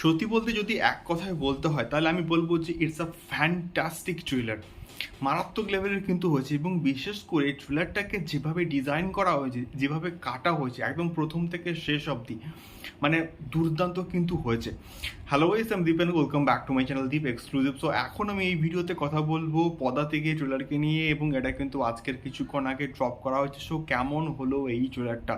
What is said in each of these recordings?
সত্যি বলতে যদি এক কথায় বলতে হয়, তাহলে আমি বলব যে ইটস আ ফ্যান্টাস্টিক ট্রিলার মারাত্মক লেভেলের কিন্তু হয়েছে এবং বিশেষ করে ট্রিলারটাকে যেভাবে ডিজাইন করা হয়েছে, যেভাবে কাটা হয়েছে, একদম প্রথম থেকে শেষ অবধি মানে দুর্দান্ত কিন্তু হয়েছে। হ্যালো ওয়েস আমি Deep and welcome back to my channel Deep exclusive so এখন আমি এই ভিডিওতে কথা বলব পদা থেকে ট্রেলারকে নিয়ে এবং এটা কিন্তু আজকের কিছুক্ষণ আগে ড্রপ করা হয়েছে। সো কেমন হলো এই ট্রেলারটা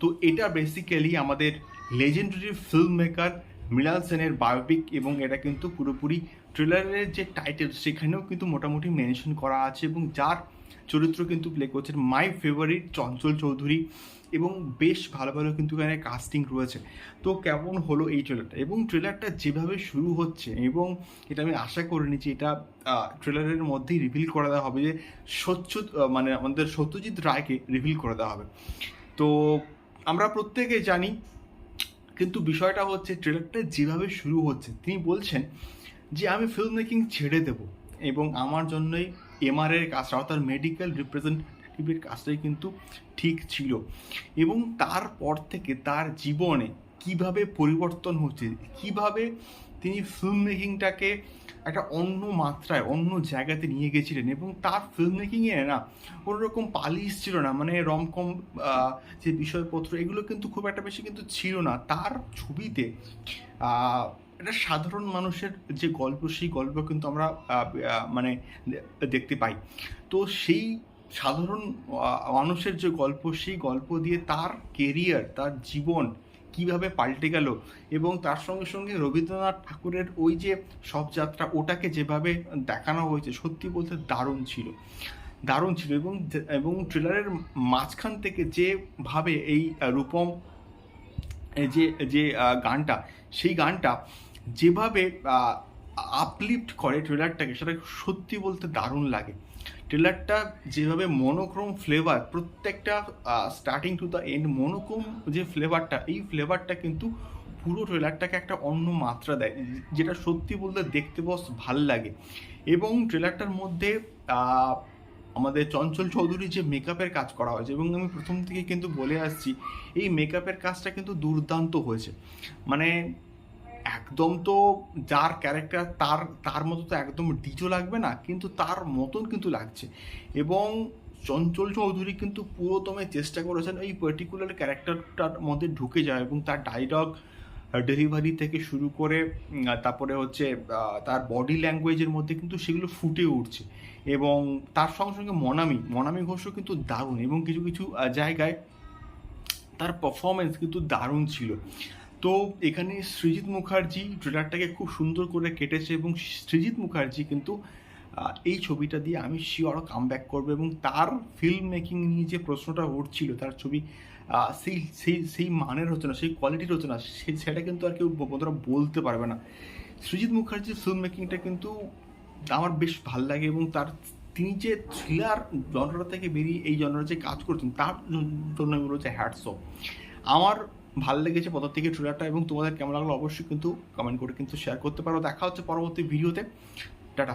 তো এটা বেসিক্যালি আমাদের লেজেন্ডারি ফিল্ম মেকার মৃণাল সেনের বায়োপিক এবং এটা কিন্তু পুরোপুরি ট্রেলারের যে টাইটেল সেখানেও কিন্তু মোটামুটি মেনশন করা আছে এবং যার চরিত্র কিন্তু প্লে করছেন মাই ফেভারিট চঞ্চল চৌধুরী এবং বেশ ভালো ভালো কিন্তু এখানে কাস্টিং রয়েছে। তো কেমন হলো এই ট্রেলারটা এবং ট্রেলারটা যেভাবে শুরু হচ্ছে এবং এটা আমি আশা করিনি যে এটা ট্রেলারের মধ্যেই রিভিল করে দেওয়া হবে যে সচ্য মানে আমাদের সত্যজিৎ রায়কে রিভিল করে দেওয়া হবে। তো আমরা প্রত্যেকে জানি কিন্তু বিষয়টা হচ্ছে ট্রেলারটা যেভাবে শুরু হচ্ছে, তিনি বলছেন যে, আমি ফিল্ম মেকিং ছেড়ে দেব এবং আমার জন্যই এমআর এর কাজটা অর্থাৎ মেডিকেল রিপ্রেজেন্টেটিভের কাজটাই কিন্তু ঠিক ছিল এবং তারপর থেকে তার জীবনে কীভাবে পরিবর্তন হচ্ছে, কীভাবে তিনি ফিল্ম মেকিংটাকে একটা অন্য মাত্রায়, অন্য জায়গাতে নিয়ে গেছিলেন এবং তার ফিল্ম মেকিংয়ে না কোনো রকম পালিশ ছিল না। মানে রমকম যে বিষয়পত্র, এগুলো কিন্তু খুব একটা বেশি কিন্তু ছিল না। তার ছবিতে একটা সাধারণ মানুষের যে গল্প, সেই গল্প কিন্তু আমরা মানে দেখতে পাই। তো সেই সাধারণ মানুষের যে গল্প, সেই গল্প দিয়ে তার কেরিয়ার তার জীবন কীভাবে পাল্টে গেল এবং তার সঙ্গে সঙ্গে রবীন্দ্রনাথ ঠাকুরের ওই যে সব যাত্রা, ওটাকে যেভাবে দেখানো হয়েছে, সত্যি বলতে দারুণ ছিল। দারুণ ছিল এবং এবং ট্রেলারের মাঝখান থেকে যেভাবে এই রূপম যে যে গানটা, সেই গানটা যেভাবে আপলিফট করে ট্রেলারটাকে সেটা সত্যি বলতে দারুণ লাগে। ট্রেলারটা যেভাবে মনোক্রোম ফ্লেভার প্রত্যেকটা starting to the end monochrome যে ফ্লেভারটা এই ফ্লেভারটা কিন্তু পুরো ট্রেলারটাকে একটা অন্য মাত্রা দেয়, যেটা সত্যি বলতে দেখতে বস ভালো লাগে। এবং ট্রেলারটার মধ্যে আমাদের চঞ্চল চৌধুরীর যে মেকআপের কাজ করা হয়েছে, এবং আমি প্রথম থেকে কিন্তু বলে আসছি, এই মেকআপের কাজটা কিন্তু দুর্দান্ত হয়েছে। মানে একদম তো যার ক্যারেক্টার তার তার মতো তো একদম ডিজো লাগবে না, কিন্তু তার মতন কিন্তু লাগছে। এবং চঞ্চল চৌধুরী কিন্তু পুরোদমে চেষ্টা করেছেন এই পার্টিকুলার ক্যারেক্টারটার মধ্যে ঢুকে যায় এবং তার ডায়লগ ডেলিভারি থেকে শুরু করে তারপরে হচ্ছে তার বডি ল্যাঙ্গুয়েজের মধ্যে কিন্তু সেগুলো ফুটে উঠছে। এবং তার সঙ্গে সঙ্গে মনামি মনামি ঘোষও কিন্তু দারুণ এবং কিছু কিছু জায়গায় তার পারফরমেন্স কিন্তু দারুণ ছিল। তো এখানে সৃজিৎ মুখার্জি ট্রেলারটাকে খুব সুন্দর করে কেটেছে এবং সৃজিৎ মুখার্জি কিন্তু এই ছবিটা দিয়ে আমি শিওর কাম ব্যাক করব এবং তার ফিল্ম মেকিং নিয়ে যে প্রশ্নটা উঠছিল, তার ছবি সেই সেই সেই মানের হচ্ছে না, সেই কোয়ালিটির হচ্ছে না সেটা কিন্তু আর কেউ বোধহয় বলতে পারবে না। সৃজিৎ মুখার্জির ফিল্ম মেকিংটা কিন্তু আমার বেশ ভালো লাগে এবং তার তিনি যে থ্রিলার জনরা থেকে বেরিয়ে এই জনরা যে কাজ করছেন, তার জন্য হচ্ছে হ্যাটস আমার ভালো লেগেছে থেকে ট্রেলারটা এবং তোমাদের কেমন লাগল অবশ্যই কিন্তু কমেন্ট করে কিন্তু শেয়ার করতে পারো। দেখা হচ্ছে পরবর্তী ভিডিওতে টাটা।